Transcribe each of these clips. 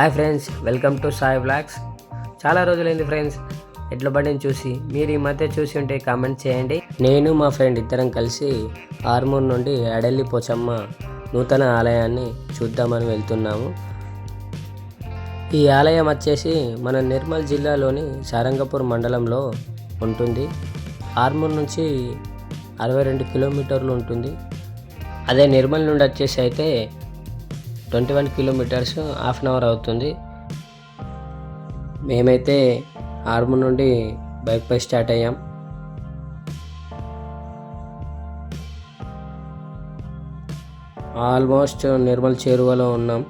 Hi friends welcome to Sai blogs చాలా రోజులైంది friends ఎడ్ల బండిని చూసి మీరు ఈ మధ్య చూసి ఉంటే కామెంట్ చేయండి. నేను మా ఫ్రెండ్ ఇద్దరం కలిసి ఆర్మూర్ నుండి అడల్లి పోచమ్మ నూతన ఆలయాన్ని చూద్దామని వెళ్తున్నాము. ఈ ఆలయం వచ్చేసి మన నిర్మల్ జిల్లాలోని సారంగపూర్ మండలంలో ఉంటుంది. ఆర్మూర్ నుంచి అరవై రెండు కిలోమీటర్లు ఉంటుంది. అదే నిర్మల్ నుండి వచ్చేసి అయితే twenty one kilometres half an hour అవుతుంది. మేమైతే ఆర్మూర్ నుండి బైక్ పై స్టార్ట్ అయ్యాం. ఆల్మోస్ట్ నిర్మల్ చేరువలో ఉన్నాం.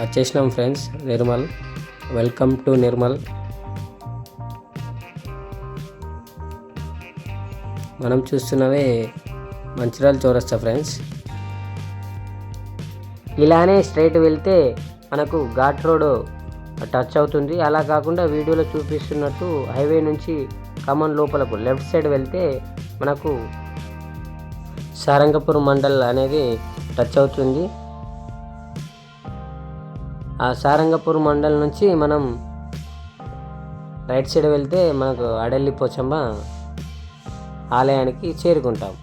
వచ్చేసినాం friends Nirmal. Welcome to Nirmal. మనం చూస్తున్నవే మంచిర్యాల చౌరస్తా ఫ్రెండ్స్. ఇలానే స్ట్రైట్ వెళ్తే మనకు ఘాట్ రోడ్ టచ్ అవుతుంది. అలా కాకుండా వీడియోలో చూపిస్తున్నట్టు హైవే నుంచి ఖమ్మం లోపలకు లెఫ్ట్ సైడ్ వెళ్తే మనకు సారంగపూర్ మండల్ అనేది టచ్ అవుతుంది. ఆ సారంగపూర్ మండల్ నుంచి మనం రైట్ సైడ్ వెళ్తే మనకు అడల్లి పోచమ్మ ఆలయానికి చేరుకుంటాం.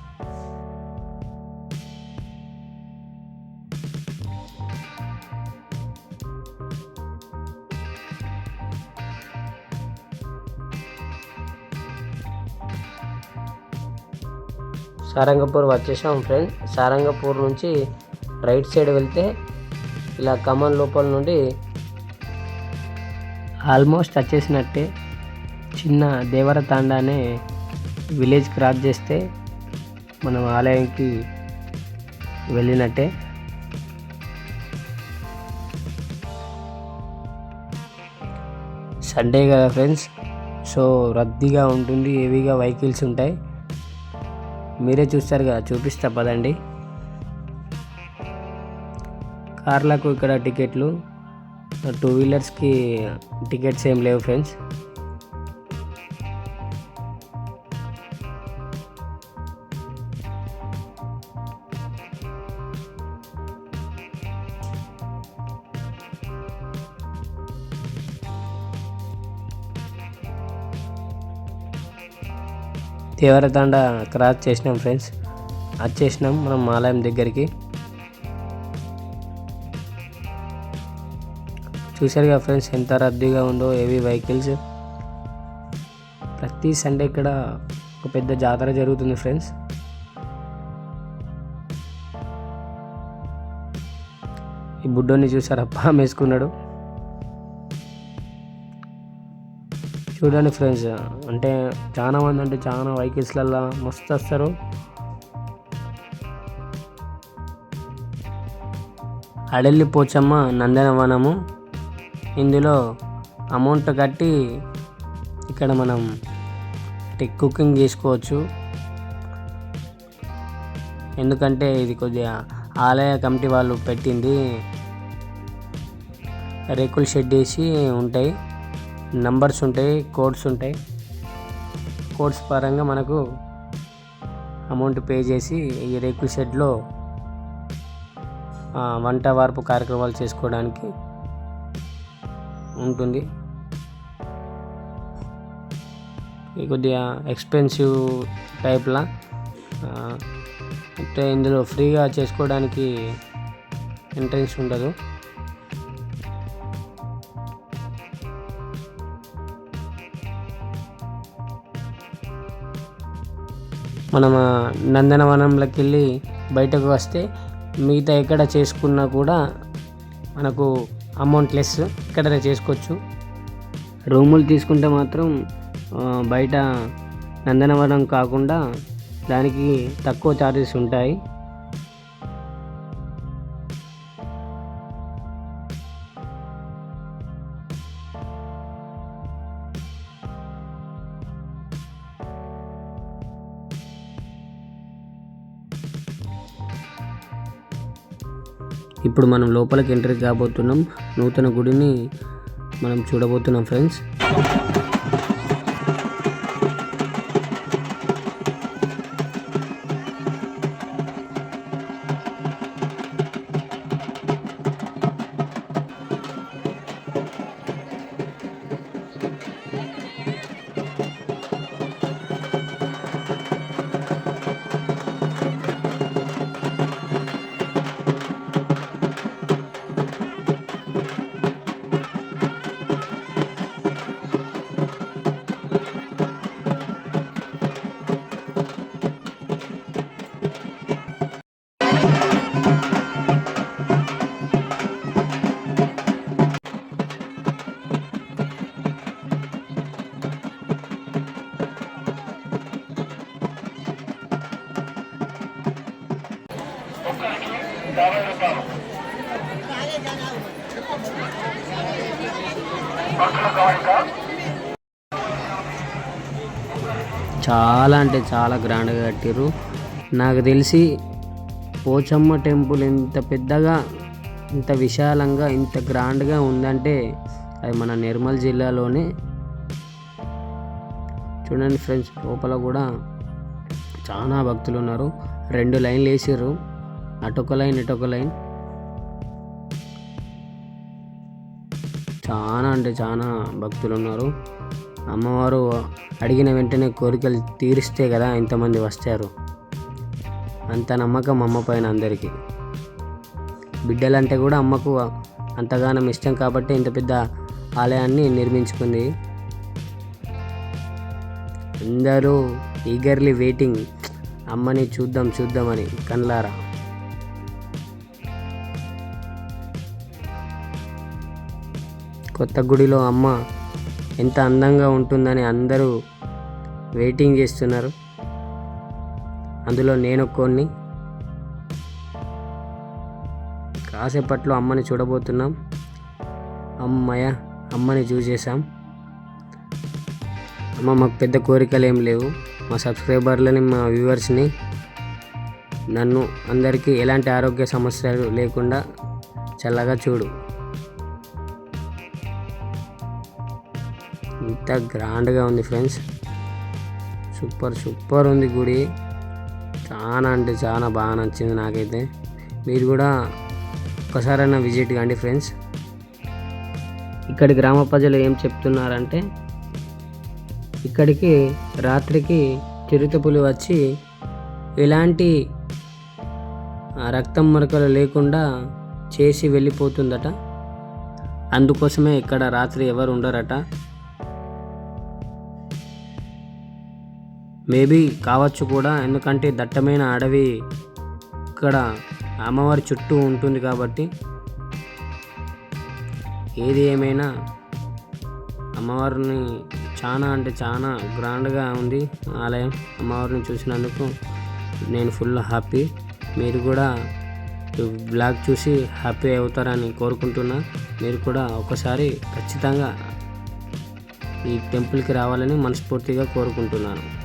సారంగపూర్ వచ్చేసాం ఫ్రెండ్ సారంగపూర్ నుంచి రైట్ సైడ్ వెళ్తే ఇలా కమన్ లోపల నుండి ఆల్మోస్ట్ వచ్చేసినట్టే చిన్న దేవర తాండానే విలేజ్ క్రాస్ చేస్తే మనం ఆలయంకి వెళ్ళినట్టే. సండే కదా ఫ్రెండ్స్. సో రద్దీగా ఉంటుంది హెవీగా వెహికల్స్ ఉంటాయి. మీరే చూస్తారు కదా చూపిస్తా పదండి. కార్లకు ఇక్కడ టికెట్లు టూ వీలర్స్కి టికెట్స్ ఏం లేవు ఫ్రెండ్స్. దేవరతాండ క్రాస్ చేసినాం ఫ్రెండ్స్. వచ్చేసినాం మనం ఆలయం దగ్గరికి. చూసారుగా ఫ్రెండ్స్ ఎంత రద్దీగా ఉందో హెవీ వెహికల్స్ ప్రతి సండే ఇక్కడ ఒక పెద్ద జాతర జరుగుతుంది ఫ్రెండ్స్. ఈ బుడ్డోని చూసారా? పాము వేసుకున్నాడు. చూడండి ఫ్రెండ్స్. అంటే చాలా మంది అంటే చాలా వెహికల్స్లల్లో మస్తు వస్తారు. అడల్లి పోచమ్మ నందనవనము. ఇందులో అమౌంట్ కట్టి ఇక్కడ మనం కుకింగ్ చేసుకోవచ్చు. ఎందుకంటే ఇది కొద్దిగా ఆలయ కమిటీ వాళ్ళు పెట్టింది. రేకుల షెడ్ వేసి ఉంటాయి. నంబర్స్ ఉంటాయి కోడ్స్ ఉంటాయి. కోడ్స్ పరంగా మనకు అమౌంట్ పే చేసి ఈ రేకుల షెడ్లో వంట వార్పు కార్యక్రమాలు చేసుకోవడానికి ఉంటుంది. కొద్దిగా ఎక్స్పెన్సివ్ టైప్లా అంటే ఇందులో ఫ్రీగా చేసుకోవడానికి ఎంట్రెన్స్ ఉండదు. మనం నందనవనంలోకి వెళ్ళి బయటకు వస్తే మిగతా ఎక్కడ చేసుకున్నా కూడా మనకు అమౌంట్ లెస్ ఇక్కడనే చేసుకోవచ్చు. రూములు తీసుకుంటే మాత్రం బయట నందనవనం కాకుండా దానికి తక్కువ ఛార్జెస్ ఉంటాయి. ఇప్పుడు మనం లోపలికి ఎంట్రీ కాబోతున్నాం. నూతన గుడిని మనం చూడబోతున్నాం ఫ్రెండ్స్. చాలా అంటే చాలా గ్రాండ్గా కట్టిర్రు. నాకు తెలిసి పోచమ్మ టెంపుల్ ఇంత పెద్దగా ఇంత విశాలంగా ఇంత గ్రాండ్గా ఉందంటే అది మన నిర్మల్ జిల్లాలోనే. చూడండి ఫ్రెండ్స్ లోపల కూడా చాలా భక్తులు ఉన్నారు రెండు లైన్లు వేసారు అటొక లైన్ ఇటొక లైన్. చాలా అంటే చాలా భక్తులు ఉన్నారు. అమ్మవారు అడిగిన వెంటనే కోరికలు తీరిస్తే కదా ఇంతమంది వస్తారు. అంత నమ్మకం అమ్మ పైన అందరికీ. బిడ్డలంటే కూడా అమ్మకు అంతగానం ఇష్టం కాబట్టి ఇంత పెద్ద ఆలయాన్ని నిర్మించుకుంది. అందరూ ఈగర్లీ వెయిటింగ్ అమ్మని చూద్దాం చూద్దామని కన్లారా కొత్త గుడిలో అమ్మ ఎంత అందంగా ఉంటుందని అందరూ వెయిటింగ్ చేస్తున్నారు. అందులో నేను కొన్ని కాసేపట్లో అమ్మని చూడబోతున్నాం. అమ్మయ్య అమ్మని చూసేసాం అమ్మ మాకు పెద్ద కోరికలు ఏం లేవు. మా సబ్స్క్రైబర్లని మా వ్యూవర్స్ని నన్ను అందరికీ ఎలాంటి ఆరోగ్య సమస్యలు లేకుండా చల్లగా చూడు. ఇంత గ్రాండ్గా ఉంది ఫ్రెండ్స్. సూపర్ సూపర్ ఉంది గుడి. చాలా అంటే చాలా బాగా నచ్చింది నాకైతే. మీరు కూడా ఒకసారైనా విజిట్ కండి ఫ్రెండ్స్. ఇక్కడి గ్రామ ప్రజలు ఏం చెప్తున్నారంటే ఇక్కడికి రాత్రికి చిరుతపులు వచ్చి ఎలాంటి రక్తం మరకలు లేకుండా చేసి వెళ్ళిపోతుందట. అందుకోసమే ఇక్కడ రాత్రి ఎవరు ఉండరట. మేబీ కావచ్చు కూడా ఎందుకంటే దట్టమైన అడవి ఇక్కడ అమ్మవారి చుట్టూ ఉంటుంది కాబట్టి ఏది ఏమైనా అమ్మవారిని చాలా అంటే చాలా గ్రాండ్గా ఉంది ఆలయం అమ్మవారిని చూసినందుకు నేను ఫుల్ హ్యాపీ. మీరు కూడా బ్లాగ్ చూసి హ్యాపీ అవుతారని కోరుకుంటున్నా. మీరు కూడా ఒకసారి ఖచ్చితంగా ఈ టెంపుల్కి రావాలని మనస్ఫూర్తిగా కోరుకుంటున్నాను.